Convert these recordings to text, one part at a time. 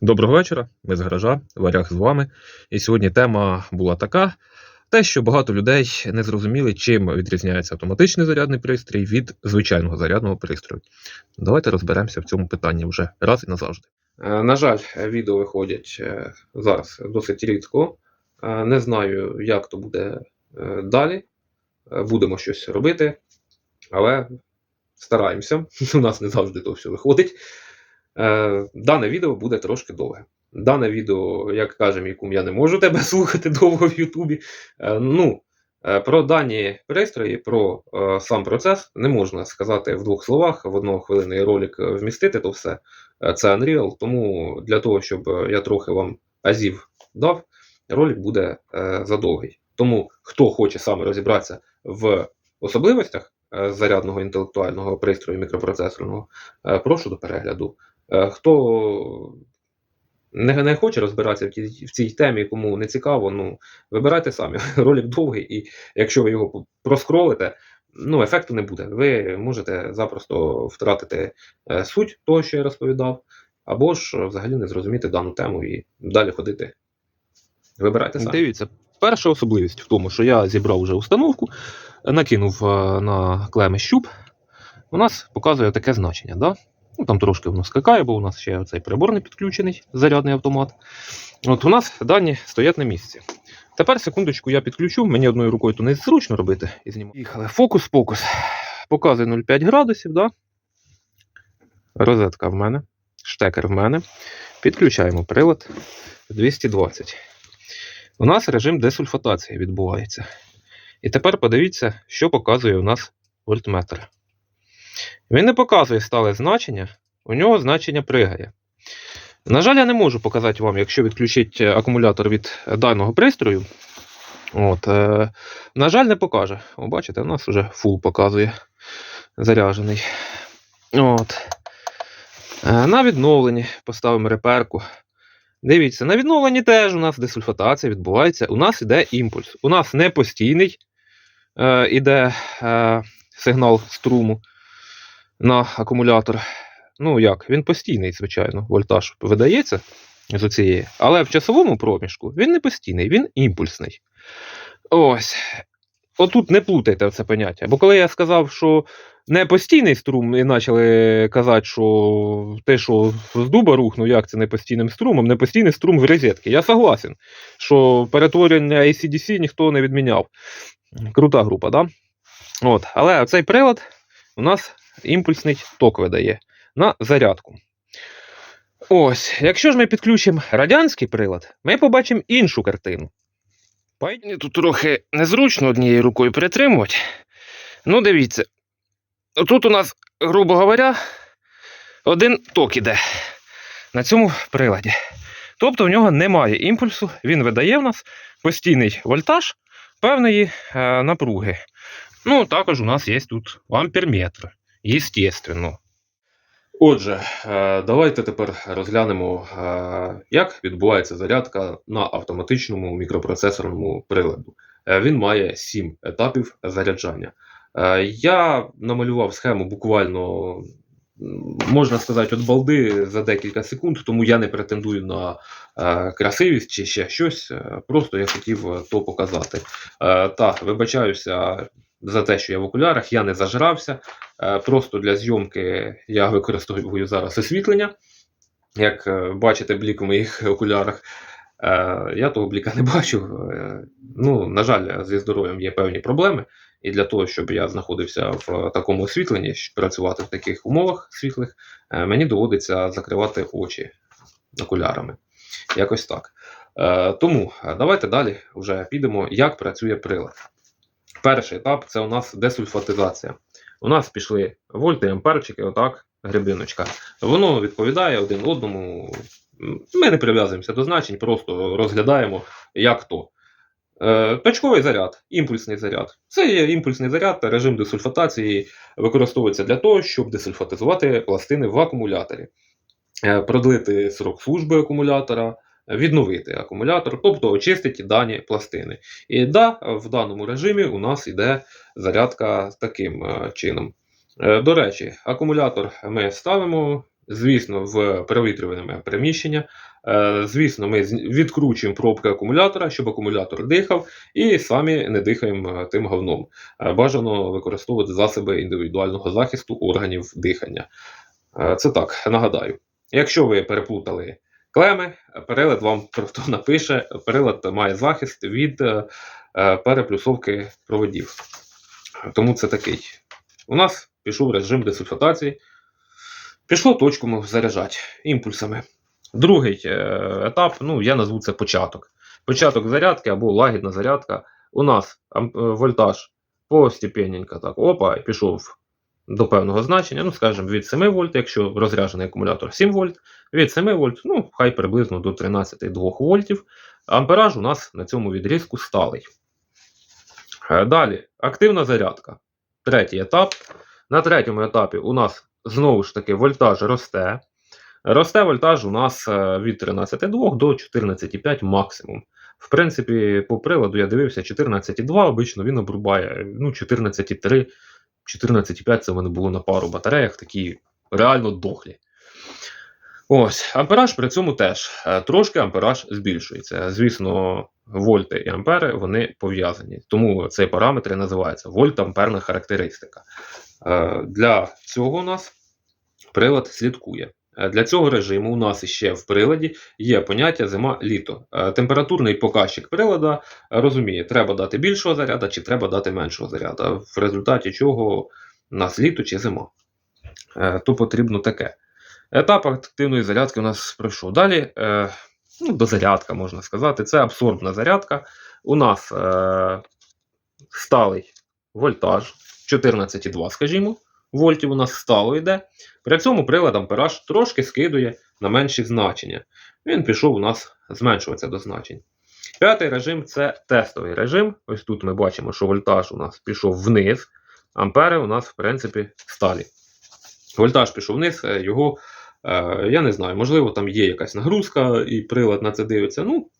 Доброго вечора, ми з гаража, варяг з вами. І сьогодні тема була така: те, що багато людей не зрозуміли, чим відрізняється автоматичний зарядний пристрій від звичайного зарядного пристрою. Давайте розберемося в цьому питанні вже раз і назавжди. Е, На жаль, відео виходять е, зараз досить рідко. Е, Не знаю, як то буде далі. Будемо щось робити, але стараємося. У нас не завжди то все виходить. Е, Дане відео буде трошки довге. Дане відео, як каже мій кум, я не можу тебе слухати довго в Ютубі. Е, Ну, е, про дані пристрої, про сам процес не можна сказати в двох словах, в однохвилинний ролик вмістити то все. Це Unreal, тому для того, щоб я трохи вам азів дав, ролик буде задовгий. Тому хто хоче саме розібратися в особливостях зарядного інтелектуального пристрою мікропроцесорного, прошу до перегляду. Е, Хто не, не хоче розбиратися в, тій- в цій темі, кому не цікаво, ну вибирайте самі. Ролик довгий, і якщо ви його проскролите, ну ефекту не буде. Ви можете запросто втратити е, суть того, що я розповідав, або ж е, взагалі не зрозуміти дану тему і далі ходити. Вибирайте самі. Дивіться, перша особливість в тому, що я зібрав вже установку, накинув е, на клеми щуп. У нас показує таке значення. Да? Ну, там трошки воно скакає, бо у нас ще цей прибор не підключений, зарядний автомат. От у нас дані стоять на місці. Тепер, секундочку, я підключу. Мені одною рукою то не зручно робити і знімати. Їхали. Фокус, фокус. Показує 0,5 градусів, да? розетка в мене, штекер в мене. Підключаємо прилад 220. У нас режим десульфатації відбувається. І тепер подивіться, що показує у нас вольтметр. Він не показує стале значення, у нього значення пригає. На жаль, я не можу показати вам, якщо відключити акумулятор від даного пристрою. От, е, на жаль, не покаже. О, бачите, у нас вже фул показує заряджений. От. Е, на відновленні поставимо реперку. Дивіться, на відновленні теж у нас десульфатація відбувається. У нас іде імпульс. У нас не постійний е, іде е, сигнал струму на акумулятор. Ну як, він постійний, звичайно, вольтаж видається з оцієї. Але в часовому проміжку він не постійний, він імпульсний. Ось. Отут не плутайте це поняття. Бо коли я сказав, що не постійний струм, і почали казати, що те, що з дуба рухнув, як це не постійним струмом, не постійний струм в розетки. Я согласен, що перетворення ACDC ніхто не відміняв. Крута група, да? От. Але цей прилад у нас імпульсний ток видає на зарядку. Ось, якщо ж ми підключимо радянський прилад, ми побачимо іншу картину. Мені тут трохи незручно однією рукою перетримувати. Ну, дивіться. Тут у нас, грубо говоря, один ток іде на цьому приладі. Тобто в нього немає імпульсу, він видає в нас постійний вольтаж певної е, напруги. Ну, також у нас є тут амперметр, естественно. Отже, е, давайте тепер розглянемо, е, як відбувається зарядка на автоматичному мікропроцесорному приладу. Е, Він має 7 етапів заряджання. Я намалював схему буквально, можна сказати, від балди за декілька секунд, тому я не претендую на красивість чи ще щось. Просто я хотів то показати. Так, вибачаюся за те, що я в окулярах, я не зажрався. Е, Просто для зйомки я використовую зараз освітлення. Як е, бачите, блік у моїх окулярах. Е, Я того бліка не бачу. Ну, на жаль, зі здоров'ям є певні проблеми. І для того, щоб я знаходився в такому освітленні, щоб працювати в таких умовах світлих, мені доводиться закривати очі окулярами. Якось так. Тому давайте далі вже підемо, як працює прилад. Перший етап це у нас десульфатизація. У нас пішли вольти, амперчики, отак, грибиночка. Воно відповідає один одному. Ми не прив'язуємося до значень, просто розглядаємо, як то. Е, Точковий заряд, імпульсний заряд. Це є імпульсний заряд, та режим десульфатації використовується для того, щоб десульфатизувати пластини в акумуляторі, Е, продлити срок служби акумулятора, відновити акумулятор, тобто очистити дані пластини. І да, в даному режимі у нас йде зарядка таким е, чином. Е, До речі, акумулятор ми ставимо звісно, в провітрюване приміщення. Е, Звісно, ми відкручуємо пробки акумулятора, щоб акумулятор дихав, і самі не дихаємо тим говном. Бажано використовувати засоби індивідуального захисту органів дихання. Це так, нагадаю. Якщо ви переплутали клеми, перелад вам просто напише, перелад має захист від е, е, переплюсовки проводів. Тому це такий. У нас пішов режим десульфатації. Пішло точку заряджати імпульсами. Другий е, етап, ну я назву це початок. Початок зарядки або лагідна зарядка. У нас вольтаж постепенненько так, опа, пішов до певного значення, ну, скажімо, від 7 вольт, якщо розряджений акумулятор 7 вольт, від 7 вольт, ну, хай приблизно до 13,2 вольтів. Ампераж у нас на цьому відрізку сталий. Е, Далі, активна зарядка. Третій етап. На третьому етапі у нас знову ж таки вольтаж росте. Росте вольтаж у нас е, від 13,2 до 14,5 максимум. В принципі, по приладу я дивився 14,2, обично він обрубає ну, 14,3, 14,5 це в мене було на пару батареях, такі реально дохлі. Ось, ампераж при цьому теж е, трошки ампераж збільшується. Звісно, вольти і ампери вони пов'язані. Тому цей параметр і називається вольт-амперна характеристика. Е, Для цього у нас прилад слідкує. Е, Для цього режиму у нас ще в приладі є поняття зима-літо. Е, Температурний показчик прилада розуміє, треба дати більшого заряду чи треба дати меншого заряду. В результаті чого у нас літо чи зима. Е, То потрібно таке. Етап активної зарядки у нас пройшов. Далі ну, дозарядка, можна сказати. Це абсорбна зарядка. У нас е, сталий вольтаж 14,2, скажімо. Вольтів у нас стало йде. При цьому прилад ампераж трошки скидує на менші значення. Він пішов у нас зменшуватися до значень. П'ятий режим це тестовий режим. Ось тут ми бачимо, що вольтаж у нас пішов вниз, ампери у нас, в принципі, сталі. Вольтаж пішов вниз, е, його, е, я не знаю, можливо, там є якась нагрузка, і прилад на це дивиться. Ну,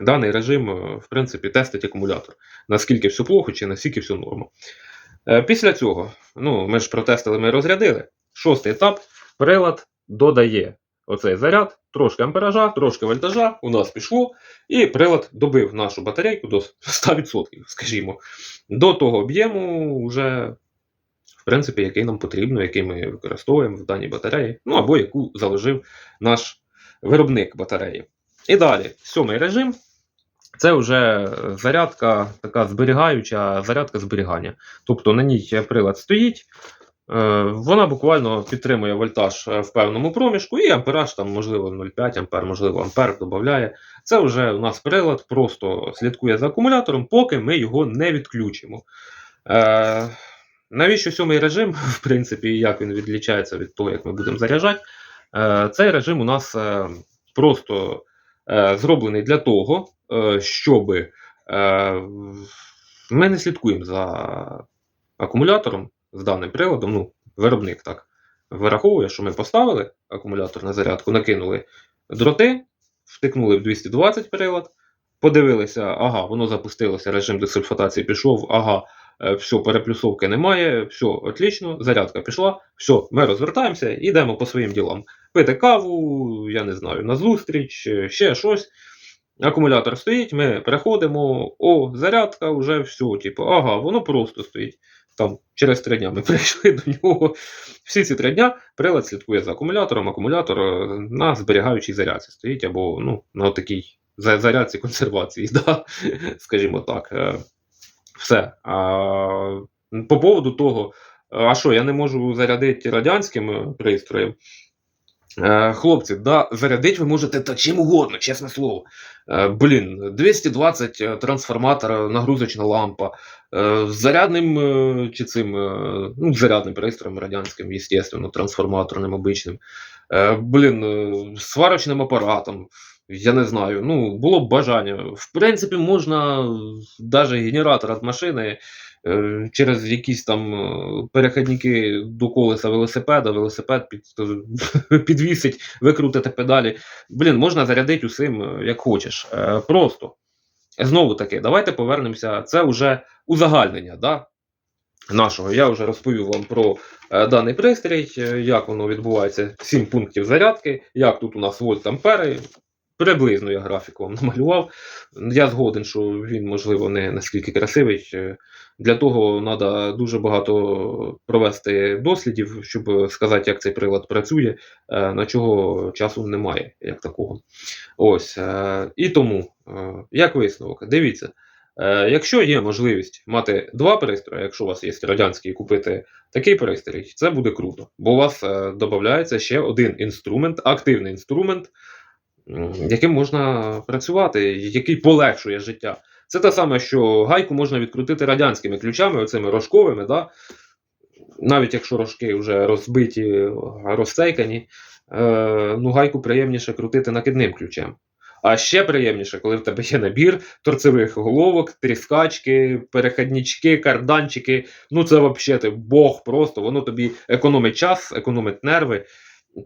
даний режим, е, в принципі, тестить акумулятор. Наскільки все плохо, чи наскільки все норма. Е, Після цього, ну, ми ж протестили, ми розрядили. Шостий етап, прилад додає оцей заряд, трошки ампеража, трошки вольтажа, у нас пішло, і прилад добив нашу батарейку до 100%, скажімо, до того об'єму, вже, в принципі, який нам потрібно, який ми використовуємо в даній батареї, ну або яку заложив наш виробник батареї. І далі, сьомий режим. Це вже зарядка, така зберігаюча зарядка зберігання. Тобто на ній прилад стоїть, е, вона буквально підтримує вольтаж е, в певному проміжку, і ампераж там, можливо, 0,5 ампер, можливо, ампер додає. Це вже у нас прилад просто слідкує за акумулятором, поки ми його не відключимо. Е, навіщо сьомий режим, в принципі, як він відлічається від того, як ми будемо заряджати? Цей режим у нас просто зроблений для того, е, щоб е, ми не слідкуємо за акумулятором з даним приладом. Ну, виробник так вираховує, що ми поставили акумулятор на зарядку, накинули дроти, втикнули в 220 прилад, подивилися, ага, воно запустилося, режим десульфатації пішов, ага, е, все, переплюсовки немає, все, отлично, зарядка пішла, все, ми розвертаємося і йдемо по своїм ділам. Пити каву, я не знаю, на зустріч, ще щось. Акумулятор стоїть, ми переходимо, о, зарядка, вже все, типу, ага, воно просто стоїть. Там через три дня ми прийшли до нього. Всі ці три дня прилад слідкує за акумулятором, акумулятор е, на зберігаючій зарядці стоїть, або ну, на такій за- зарядці консервації, да? скажімо так. Е, Все. А, по поводу того, а що, я не можу зарядити радянським пристроєм. Е, Хлопці, да, зарядити ви можете та чим угодно, чесне слово. Е, Блін, 220 е, трансформатор, нагрузочна лампа, зарядним чи цим ну, зарядним пристроєм радянським, звісно, трансформаторним обичним. Блін, сварочним апаратом. Я не знаю, ну, було б бажання. В принципі, можна навіть генератор від машини через якісь там е, перехідники до колеса велосипеда, велосипед під, підвісить, викрутити педалі. Блін, можна зарядити усім, е, як хочеш. Е, Просто. Знову таки, давайте повернемося. Це вже узагальнення. Да? нашого. Я вже розповів вам про е, даний пристрій, е, як воно відбувається, 7 пунктів зарядки, як тут у нас вольт ампери. Приблизно я графік вам намалював. Я згоден, що він, можливо, не наскільки красивий. Е, Для того треба дуже багато провести дослідів, щоб сказати, як цей прилад працює, е, на чого часу немає, як такого. Ось. е, І тому, як висновок, дивіться. Якщо є можливість мати два пристрої, якщо у вас є радянський купити такий пристрій, це буде круто. Бо у вас додається ще один інструмент, активний інструмент, яким можна працювати, який полегшує життя. Це те саме, що гайку можна відкрутити радянськими ключами, оцими рожковими, да? навіть якщо рожки вже розбиті, розцейкані, е, ну гайку приємніше крутити накидним ключем. А ще приємніше, коли в тебе є набір торцевих головок, тріскачки, переходнички, карданчики. Ну це взагалі ти Бог просто, воно тобі економить час, економить нерви.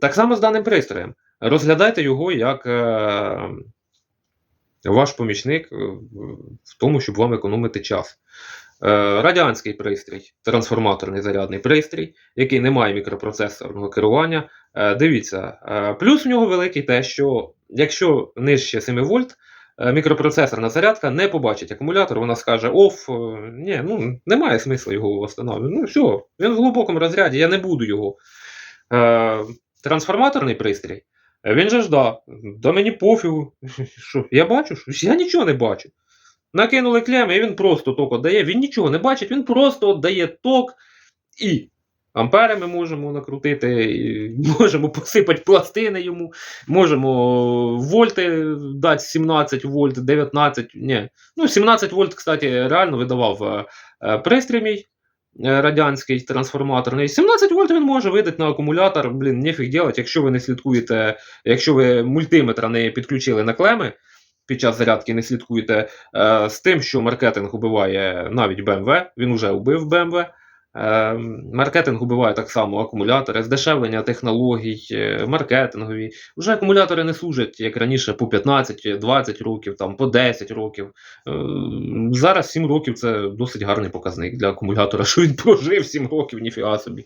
Так само з даним пристроєм. Розглядайте його як е, ваш помічник е, в тому, щоб вам економити час. Е, радянський пристрій, трансформаторний зарядний пристрій, який не має мікропроцесорного керування. Дивіться, плюс в нього великий те, що якщо нижче 7 вольт, мікропроцесорна зарядка не побачить акумулятор, вона скаже: оф, ні, ну немає смислу його встановлювати. Ну все, він в глибокому розряді, я не буду його. Трансформаторний пристрій. Він же ж да, да мені пофігу. Що, я бачу, що я нічого не бачу. Накинули клеми, і він просто ток віддає. Він нічого не бачить, він просто віддає ток і ампери ми можемо накрутити, можемо посипати пластини йому, можемо вольти дати 17 вольт, 19. Ні. Ну, 17 вольт, кстати, реально видавав е, е, пристрій мій радянський трансформаторний. 17 вольт він може видати на акумулятор. Блін, нефіг делать, якщо ви не слідкуєте, якщо ви мультиметра не підключили на клеми під час зарядки не слідкуєте е, з тим, що маркетинг убиває навіть BMW, він вже убив BMW. Е, маркетинг убиває так само акумулятори, здешевлення технологій, е, маркетингові. Вже акумулятори не служать, як раніше, по 15-20 років, там, по 10 років. Е, зараз 7 років це досить гарний показник для акумулятора, що він прожив 7 років, ніфіга собі.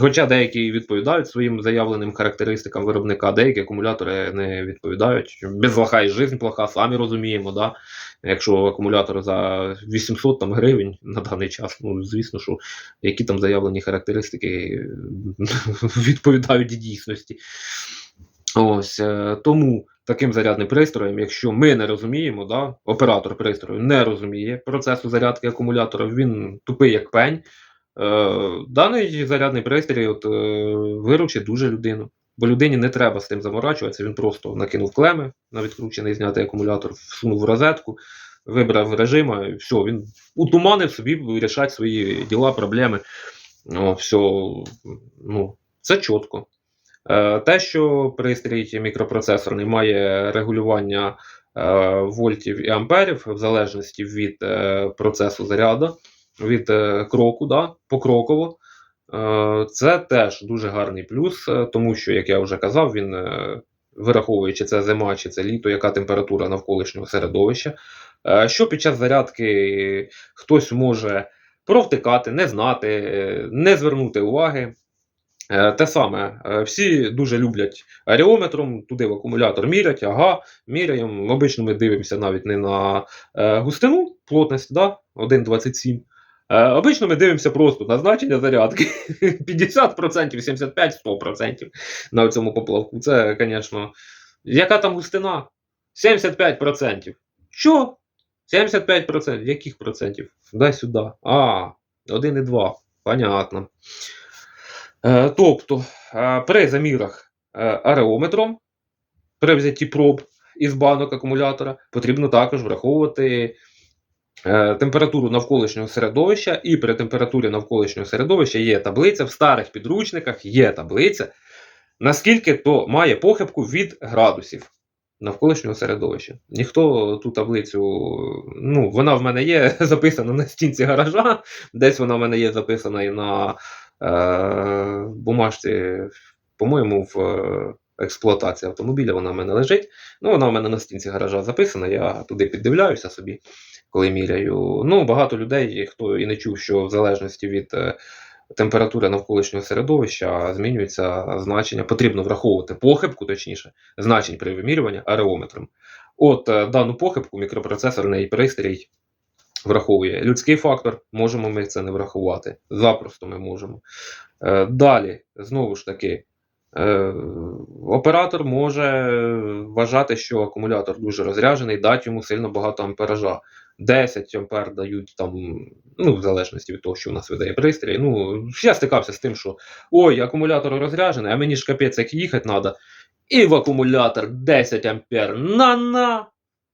Хоча деякі відповідають своїм заявленим характеристикам виробника, деякі акумулятори не відповідають. Без лоха і жизнь плоха, самі розуміємо. Да? Якщо акумулятор за 800 там, гривень на даний час, ну звісно, що які там заявлені характеристики відповідають дійсності. Ось е, тому таким зарядним пристроєм, якщо ми не розуміємо, да, оператор пристрою не розуміє процесу зарядки акумулятора, він тупий як пень. Е, даний зарядний пристрій е, виручить дуже людину. Бо людині не треба з тим заморачуватися, він просто накинув клеми на відкручений знятий акумулятор, всунув розетку, вибрав режим, і все, він утуманив собі вирішати свої діла, проблеми. О, все, ну, це чітко. Е, те, що пристрій мікропроцесорний має регулювання вольтів і амперів в залежності від процесу заряду, від е, кроку, да, покроково. Е, Це теж дуже гарний плюс, е, тому що, як я вже казав, він вираховує, чи це зима, чи це літо, яка температура навколишнього середовища. Що під час зарядки хтось може провтикати, не знати, не звернути уваги. Те саме, всі дуже люблять аріометром, туди в акумулятор мірять, ага, міряємо. Обично ми дивимося навіть не на густину, плотність, да, 1,27. Е, Обично ми дивимося просто на значення зарядки 50%, 75, 100% на цьому поплавку. Це, звісно, яка там густина? 75%. Що? 75%? Яких процентів? Дай сюди. А, 1,2. Понятно. Е, тобто, е, при замірах ареометром, при взятті проб із банок акумулятора, потрібно також враховувати температуру навколишнього середовища, і при температурі навколишнього середовища є таблиця, в старих підручниках є таблиця, наскільки то має похибку від градусів навколишнього середовища. Ніхто ту таблицю, ну, вона в мене є записана на стінці гаража, десь вона в мене є записана і на е, бумажці, по-моєму, в е, експлуатації автомобіля, вона в мене лежить. Ну, вона в мене на стінці гаража записана, я туди піддивляюся собі, коли міряю. Ну, багато людей, хто і не чув, що в залежності від е, температури навколишнього середовища змінюється значення. Потрібно враховувати похибку, точніше, значень при вимірюванні ареометром. От е, дану похибку мікропроцесорний пристрій враховує. Людський фактор, можемо ми це не врахувати. Запросто ми можемо. Е, Далі, знову ж таки, оператор може вважати, що акумулятор дуже розряджений, дати йому сильно багато ампеража. 10 ампер дають там, ну, в залежності від того, що у нас видає пристрій. Ну, я стикався з тим, що ой, акумулятор розряджений, а мені ж капець як їхати треба. І в акумулятор 10 ампер на-на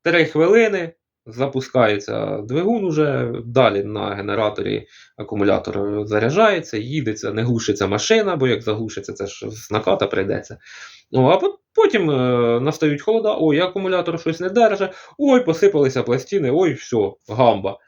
3 хвилини запускається двигун уже, далі на генераторі акумулятор заряджається, їдеться, не глушиться машина, бо як заглушиться, це ж з наката прийдеться. Ну, а потім е, настають холода, ой, акумулятор щось не держить, ой, посипалися пластини, ой, все, гамба.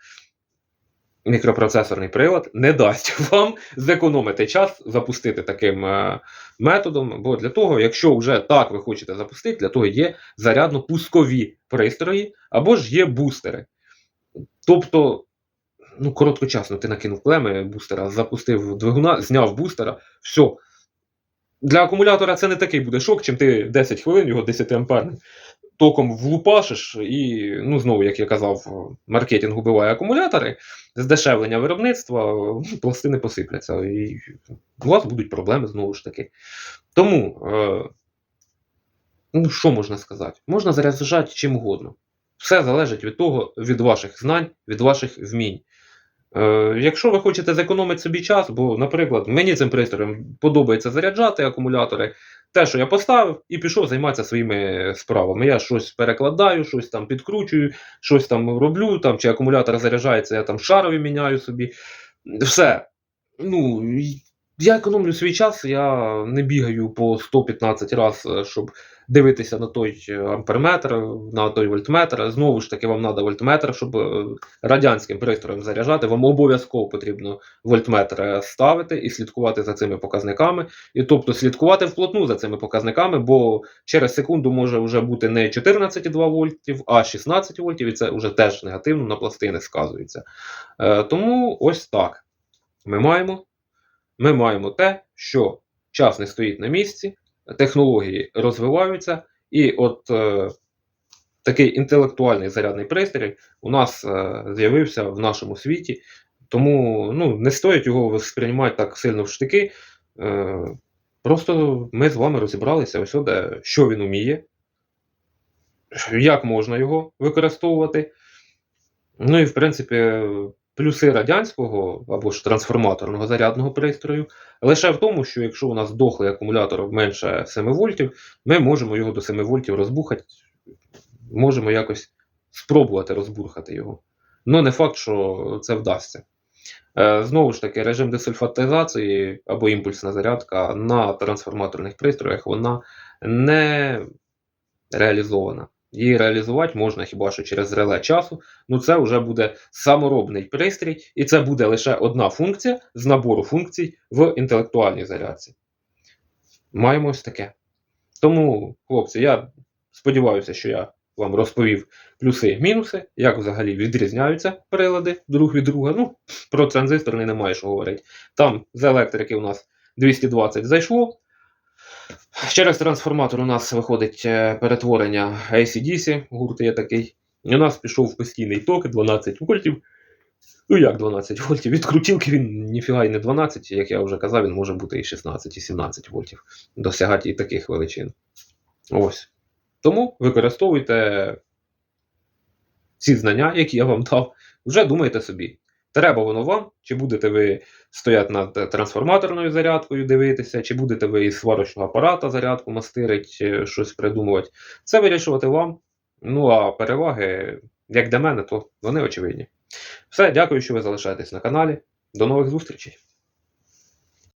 Мікропроцесорний прилад не дасть вам зекономити час запустити таким е, методом. Бо для того, якщо вже так ви хочете запустити, для того є зарядно-пускові пристрої або ж є бустери. Тобто, ну, короткочасно ти накинув клеми бустера, запустив двигуна, зняв бустера, все. Для акумулятора це не такий буде шок, чим ти 10 хвилин його 10 амперним током влупашиш, і, ну, знову, як я казав, маркетинг убиває акумулятори, здешевлення виробництва, ну, пластини посипляться. І у вас будуть проблеми знову ж таки. Тому, е, ну, що можна сказати? Можна заряджати чим угодно. Все залежить від того, від ваших знань, від ваших вмінь. Е, якщо ви хочете зекономити собі час, бо, наприклад, мені цим пристроєм подобається заряджати акумулятори, те, що я поставив, і пішов займатися своїми справами. Я щось перекладаю, щось там підкручую, щось там роблю, там, чи акумулятор заряджається, я там шарові міняю собі. Все. Ну, я економлю свій час, я не бігаю по 115 разів, щоб дивитися на той е, амперметр, на той вольтметр. Знову ж таки, вам треба вольтметр, щоб е, радянським пристроєм заряджати. Вам обов'язково потрібно вольтметр е, ставити і слідкувати за цими показниками. І тобто слідкувати вплотну за цими показниками, бо через секунду може вже бути не 14,2 вольтів, а 16 вольтів, і це вже теж негативно на пластини сказується. Е, тому ось так. Ми маємо, ми маємо те, що час не стоїть на місці, технології розвиваються, і от е, такий інтелектуальний зарядний пристрій у нас е, з'явився в нашому світі. Тому ну, не стоїть його сприймати так сильно в штики. Е, просто ми з вами розібралися ось де, що він уміє, як можна його використовувати. Ну і в принципі, плюси радянського або ж трансформаторного зарядного пристрою лише в тому, що якщо у нас дохлий акумулятор менше 7 вольтів, ми можемо його до 7 вольтів розбухати, можемо якось спробувати розбурхати його. Ну, не факт, що це вдасться. Е, Знову ж таки, режим десульфатизації або імпульсна зарядка на трансформаторних пристроях вона не реалізована. Її реалізувати можна хіба що через реле часу. Ну це вже буде саморобний пристрій, і це буде лише одна функція з набору функцій в інтелектуальній зарядці. Маємо ось таке. Тому, хлопці, я сподіваюся, що я вам розповів плюси і мінуси, як взагалі відрізняються прилади друг від друга. Ну, про транзистори немає що говорити. Там з електрики у нас 220 зайшло. Через трансформатор у нас виходить е, перетворення AC-DC, гурт є такий. І у нас пішов постійний ток 12 вольтів. Ну як 12 вольтів? Від крутілки він ніфіга і не 12, як я вже казав, він може бути і 16, і 17 вольтів. Досягати і таких величин. Ось. Тому використовуйте ці знання, які я вам дав. Вже думайте собі, треба воно вам, чи будете ви стояти над трансформаторною зарядкою, дивитися, чи будете ви із сварочного апарата зарядку мастерить, е, щось придумувати. Це вирішувати вам. Ну а переваги, як для мене, то вони очевидні. Все, дякую, що ви залишаєтесь на каналі. До нових зустрічей!